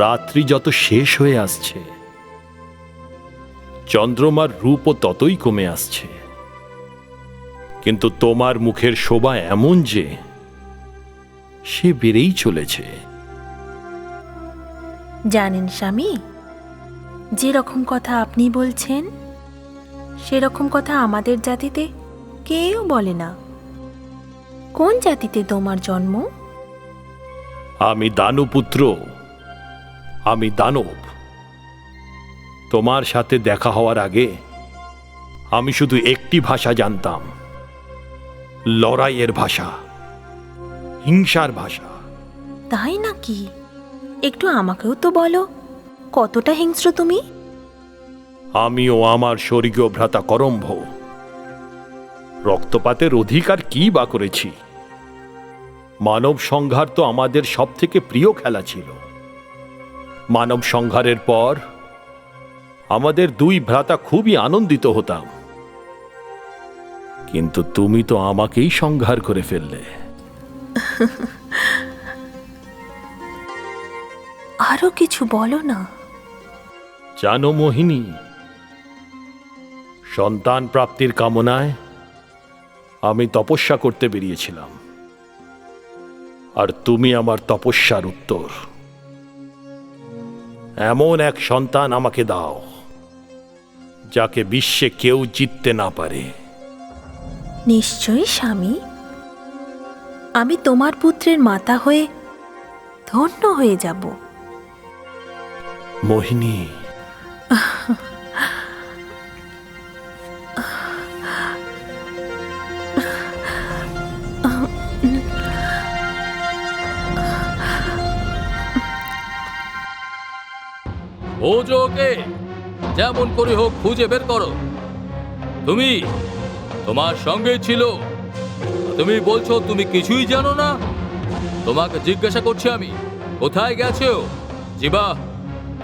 রাত্রি যত শেষ হয়ে আসছে চন্দ্রমার রূপও ততই কমে আসছে। কিন্তু তোমার মুখের শোভা এমন যে সে বেড়েই চলেছে। জানেন স্বামী যেরকম কথা আপনি বলছেন সেরকম কথা আমাদের জাতিতে কেউ বলে না। কোন জাতিতে তোমার জন্ম? আমি দানপুত্র। আমি দানব। তোমার সাথে দেখা হওয়ার আগে আমি শুধু একটি ভাষা জানতাম। লড়াইয়ের ভাষা হিংসার ভাষা। তাই নাকি? একটু আমাকেও তো বলো কতটা হিংস্র তুমি? আমিও আমার স্বর্গীয় ভ্রাতা করম্ভ। রক্তপাতের অধিকার কি বা করেছি? মানব সংঘার তো আমাদের সব থেকে প্রিয় খেলা ছিল। মানব সংহারের পর আমাদের দুই ভ্রাতা খুবই আনন্দিত হতাম। কিন্তু তুমি তো আমাকেই সংহার করে ফেললে। আরও কিছু বলো না। জানো মোহিনী সন্তান প্রাপ্তির কামনায় আমি তপস্যা করতে বেরিয়েছিলাম। আর তুমি আমার তপস্যার উত্তর। এমন এক সন্তান আমাকে দাও যাকে বিশ্বে কেউ জিততে না পারে। নিশ্চয়ই স্বামী। আমি তোমার পুত্রের মাতা হয়ে ধন্য হয়ে যাব। মোহিনী খোঁজো ওকে। যেমন করে হোক খুঁজে বের করো। তুমি তোমার সঙ্গে ছিল। তুমি বলছো, তুমি কিছুই জানো না? তোমাকে জিজ্ঞাসা করছি আমি, কোথায় গেছো? জিবা,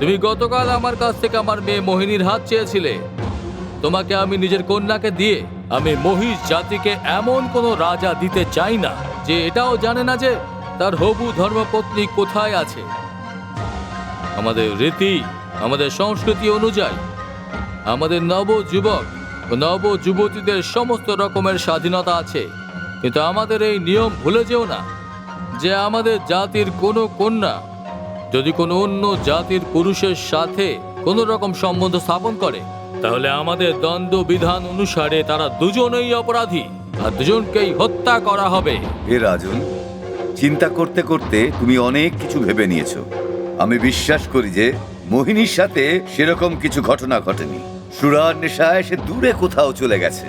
তুমি গতকাল আমার কাছ থেকে আমার মেয়ে মোহিনীর হাত চেয়েছিলে। তোমাকে আমি নিজের কন্যাকে দিয়ে আমি মহিষ জাতিকে এমন কোনো রাজা দিতে চাই না, যে এটাও জানে না যে তার হবু ধর্মপত্নী কোথায় আছে। আমাদের রীতি আমাদের সংস্কৃতি অনুযায়ী, আমাদের নব যুবক ও নব যুবতীদের সমস্ত রকমের স্বাধীনতা আছে। কিন্তু আমাদের এই নিয়ম ভুলে যেও না যে আমাদের জাতির কোনো কন্যা যদি কোনো অন্য জাতির পুরুষের সাথে কোনো রকম সম্বন্ধ স্থাপন করে, তাহলে আমাদের দ্বন্দ্ব বিধান অনুসারে তারা দুজনেই অপরাধী আর দুজনকেই হত্যা করা হবে। হে রাজন, চিন্তা করতে করতে তুমি অনেক কিছু ভেবে নিয়েছো। আমি বিশ্বাস করি যে মোহিনীর সাথে সেরকম কিছু ঘটনা ঘটেনি। সুরার নেশায় সে দূরে কোথাও চলে গেছে।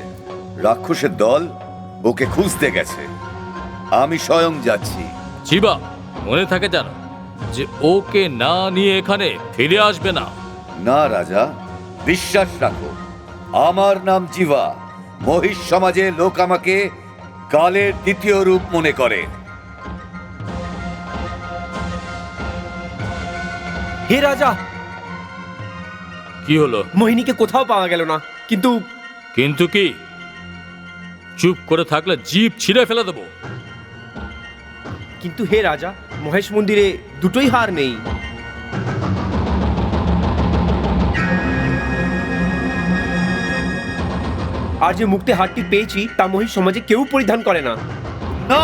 রাক্ষসের দল ওকে খুঁজতে গেছে। আমি স্বয়ং যাচ্ছি। জিবা মনে থাকে জানো যে ওকে না নিয়ে এখানে ফিরে আসবে না। না রাজা বিশ্বাস রাখো আমার নাম জিবা। মহিষ সমাজে লোক আমাকে কালের দ্বিতীয় রূপ মনে করে। হে রাজা কি হলো? মোহিনীকে কোথাও পাওয়া গেল না কিন্তু কিন্তু কি? চুপ করে থাকলে জিপ ছিঁড়ে ফেলে দেবো। কিন্তু হে রাজা মহেশ মন্দিরে দুটোই হার নেই। আর যে মুক্তি হারটি পেয়েছি তা মহিষ সমাজে কেউ পরিধান করে না। না!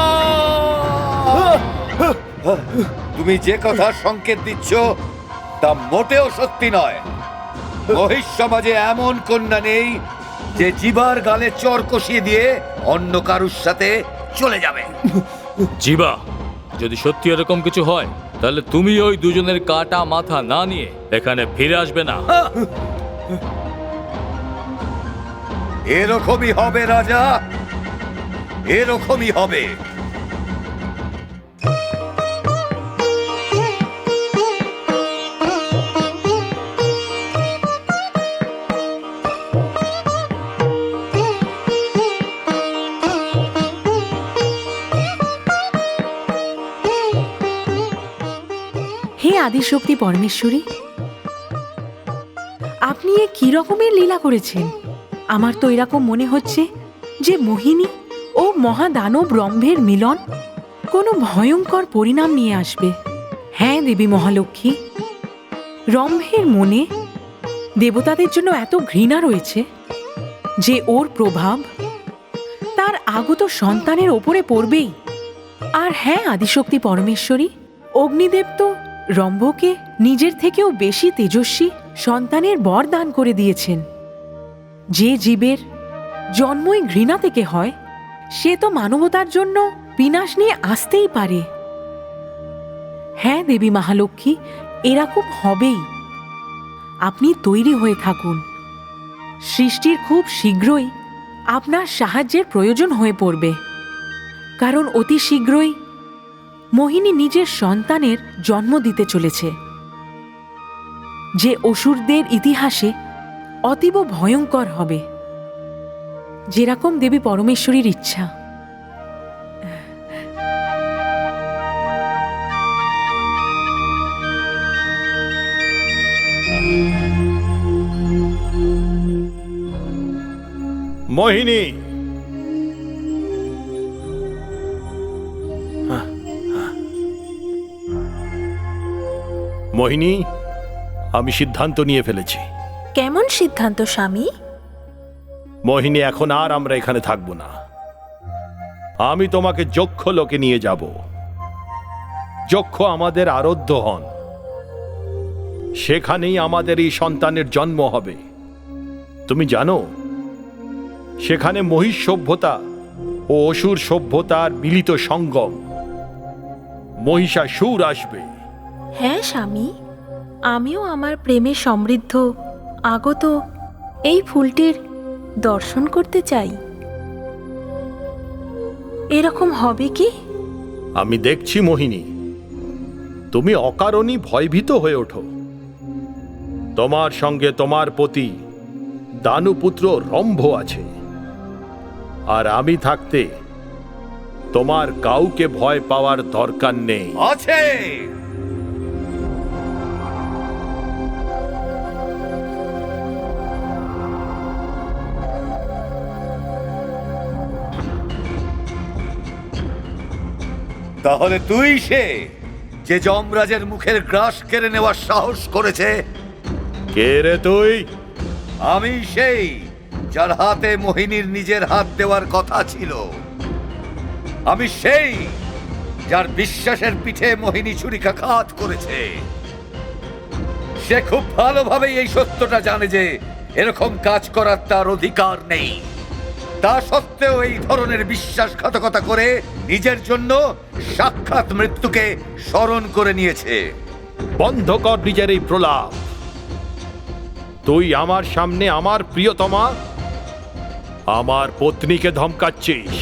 তুমি যে কথা সংকেত দিচ্ছ তা মোটেও সত্যি নয়। মহিষ সমাজে এমন কন্যা নেই যে জীবার গালে চর কষিয়ে দিয়ে অন্য কারুর সাথে চলে যাবে। জিবা যদি সত্যি এরকম কিছু হয় তাহলে তুমি ওই দুজনের কাটা মাথা না নিয়ে এখানে ফিরে আসবে না। এরকমই হবে রাজা এরকমই হবে। আদিশক্তি পরমেশ্বরী? আপনি এ কি রকমের লীলা করেছেন? আমার তো এরকম মনে হচ্ছে যে মোহিনী ও মহাদানব রম্ভের মিলন কোনো ভয়ঙ্কর পরিণাম নিয়ে আসবে। হ্যাঁ দেবী মহালক্ষ্মী। রম্ভের মনে দেবতাদের জন্য এত ঘৃণা রয়েছে যে ওর প্রভাব তার আগত সন্তানের ওপরে পড়বেই। আর হ্যাঁ আদিশক্তি পরমেশ্বরী, অগ্নিদেব তো রম্ভকে নিজের থেকেও বেশি তেজস্বী সন্তানের বর দান করে দিয়েছেন। যে জীবের জন্মই ঘৃণা থেকে হয়, সে তো মানবতার জন্য বিনাশ নিয়ে আসতেই পারে। হ্যাঁ দেবী মহালক্ষ্মী, এরকম হবেই। আপনি তৈরি হয়ে থাকুন। সৃষ্টির খুব শীঘ্রই আপনার সাহায্যের প্রয়োজন হয়ে পড়বে। কারণ অতি শীঘ্রই মোহিনী নিজের সন্তানের জন্ম দিতে চলেছে। যে অসুরদের ইতিহাসে অতীব ভয়ঙ্কর হবে। যেরকম দেবী পরমেশ্বরীর ইচ্ছা। মোহিনী মোহিনী আমি সিদ্ধান্ত নিয়ে ফেলেছি। কেমন সিদ্ধান্ত স্বামী? মোহিনী এখন আর আমরা এখানে থাকব না। আমি তোমাকে যক্ষ লোকে নিয়ে যাব। যক্ষ আমাদের আরাধ্য হন। সেখানেই আমাদের এই সন্তানের জন্ম হবে। তুমি জানো সেখানে মহিষ সভ্যতা ও অসুর সভ্যতার মিলিত সঙ্গম মহিষাসুর আসবে। হ্যাঁ স্বামী। আমিও আমার প্রেমে সমৃদ্ধ আগত এই ফুলটির দর্শন করতে চাই। এরকম হবে কি? আমি দেখছি মোহিনী। তুমি অকারণই ভয়ভীত হয়ে ওঠো। তোমার সঙ্গে তোমার প্রতি দানুপুত্র রম্ভ আছে। আর আমি থাকতে তোমার কাউকে ভয় পাওয়ার দরকার নেই। আছে! তাহলে তুই সে যে যমরাজের মুখের গ্রাস কেড়ে নেওয়ার সাহস করেছে কে রে তুই? আমি সেই যার হাতে মোহিনীর নিজের হাত দেওয়ার কথা ছিল। আমি সেই যার বিশ্বাসের পিঠে মোহিনী ছুরিকাঘাত করেছে। সে খুব ভালোভাবেই এই সত্যটা জানে যে এরকম কাজ করার তার অধিকার নেই। তা সত্ত্বেও এই ধরনের বিশ্বাসঘাতকতা করে নিজের জন্য সাক্ষাৎ মৃত্যুকে স্মরণ করে নিয়েছে। বন্ধ কর নিজের এই প্রলাপ। তুই আমার সামনে আমার প্রিয়তমা, আমার পত্নীকে ধমকাচ্ছিস।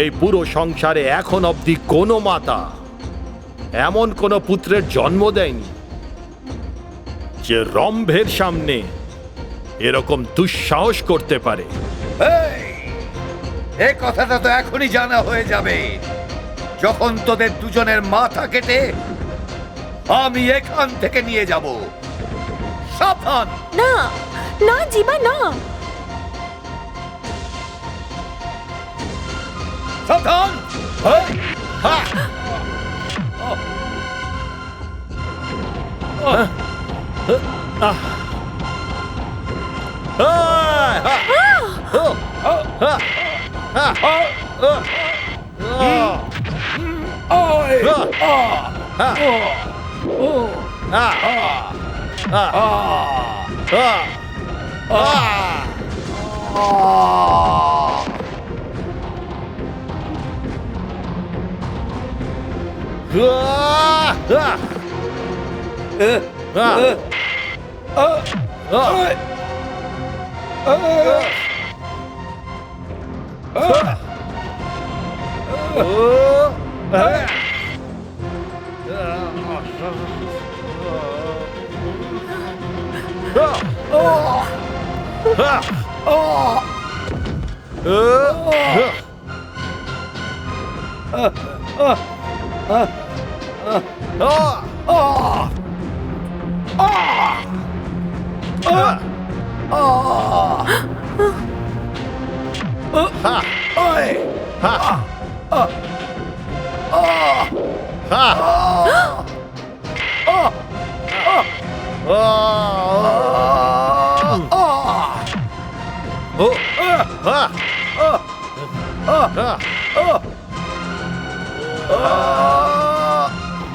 এই পুরো সংসারে এখন অবধি কোনো মাতা, এমন কোনো পুত্রের জন্ম দেয়নি, যে রম্ভের সামনে এরকম দুঃসাহস করতে পারে। এ কথাটা তো এখনই জানা হয়ে যাবে। যখন তোদের দুজনের মাথা কেটে আমি এখান থেকে নিয়ে যাব। সাবধান! না না জীবা না। সাবধান! হ্যাঁ, হ্যাঁ। আহ। Ah! 으 어. 어? 하. 어이. 하. 어. 어. 하. 어. 어. 어. 어. 어. 하. 어. 어. 하. 어. 어. 어.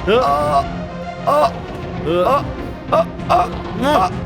어. 어. 어. 어. 어. 어.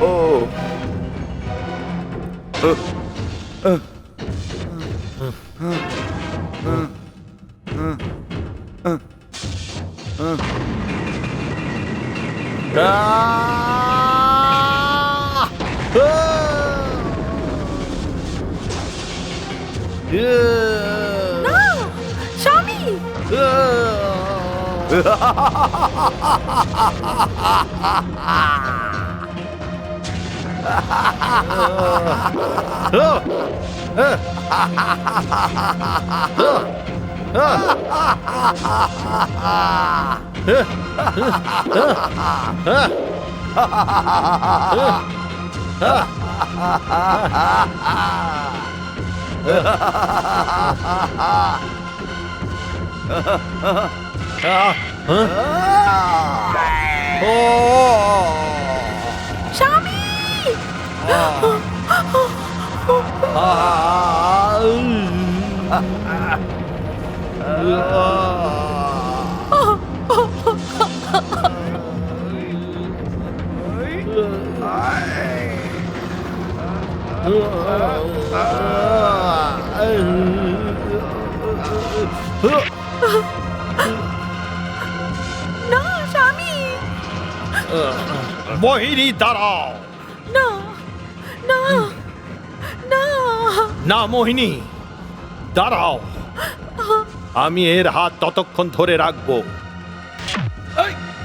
এই, হা! ও আহ! স্বামী স্বামী না স্বামী মোহিনী দাঁড়াও না না না। না মোহিনী দাঁড়াও। আমি এর হাত ততক্ষণ ধরে রাখব।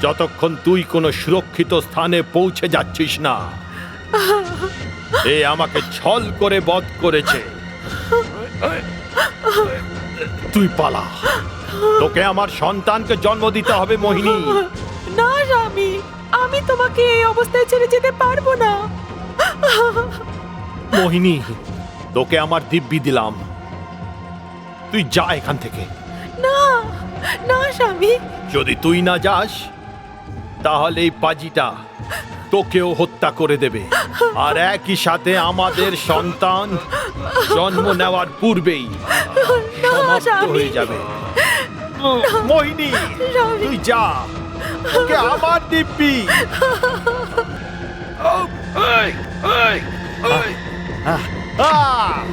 যতক্ষণ তুই কোনো সুরক্ষিত স্থানে পৌঁছে যাচ্ছিস না। এ আমাকে ছল করে বধ করেছে। তুই পালা। তোকে আমার সন্তানকে জন্ম দিতে হবে মোহিনী। না স্বামী আমি তোমাকে এই অবস্থায় ছেড়ে যেতে পারব না। মোহিনী তোকে আমার দিব্যি দিলাম। তুই যা এখান থেকে। না না স্বামী। যদি তুই না যাস তাহলে এই পাজিটা তোকেও হত্যা করে দেবে। আর একই সাথে আমাদের সন্তান জন্ম নেওয়ার পূর্বেই সমাপ্ত হয়ে যাবে। মোহিনী তুই যা। তোকে আমার দিব্যি। Ơi! Ơi! À! À! À!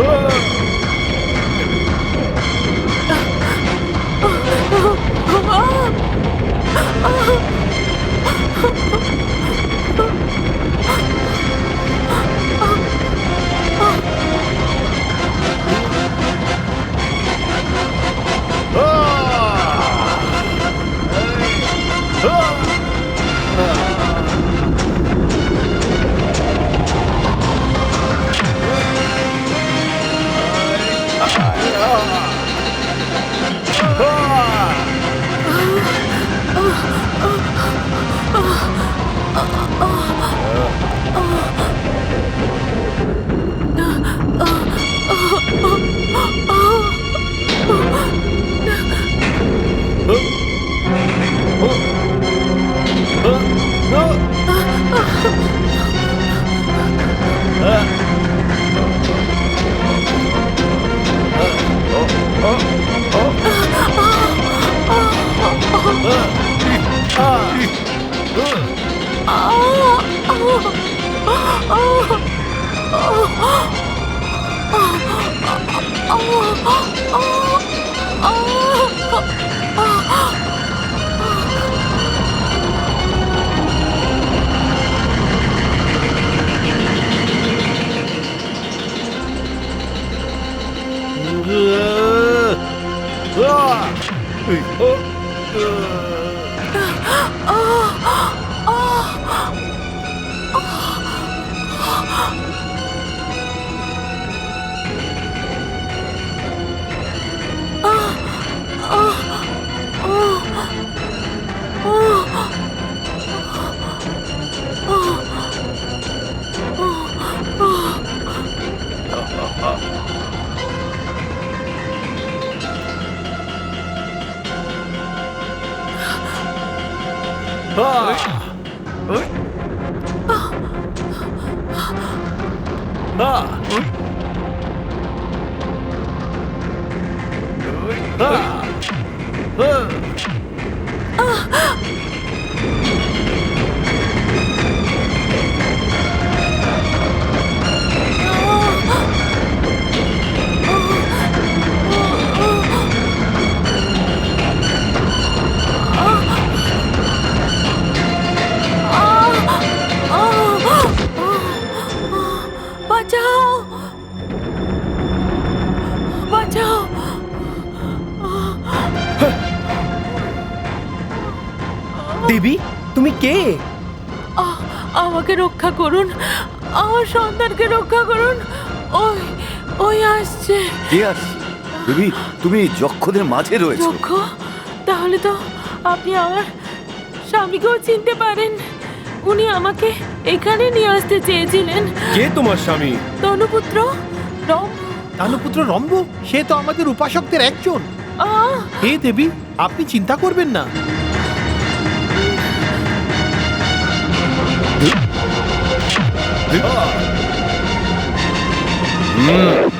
Ugh! Ha ha ha! আহ! বাঁচাও দেবী তুমি কে? আমাকে রক্ষা করুন। আমার সন্তানকে রক্ষা করুন। ওই ওই আসছে। কে আসছে? তুমি তুমি যক্ষদের মাঝে রয়েছে। যক্ষ তাহলে তো আপনি আমার স্বামীকেও চিনতে পারেন। উনি আমাকে এখানে নিয়ে আসতে চেয়েছিলেন। কে তোমার স্বামী? তনুপুত্র রম তানুপুত্র রম্ভ সে তো আমাদের উপাসকদের একজন। আহ! হে দেবী আপনি চিন্তা করবেন না। আহ!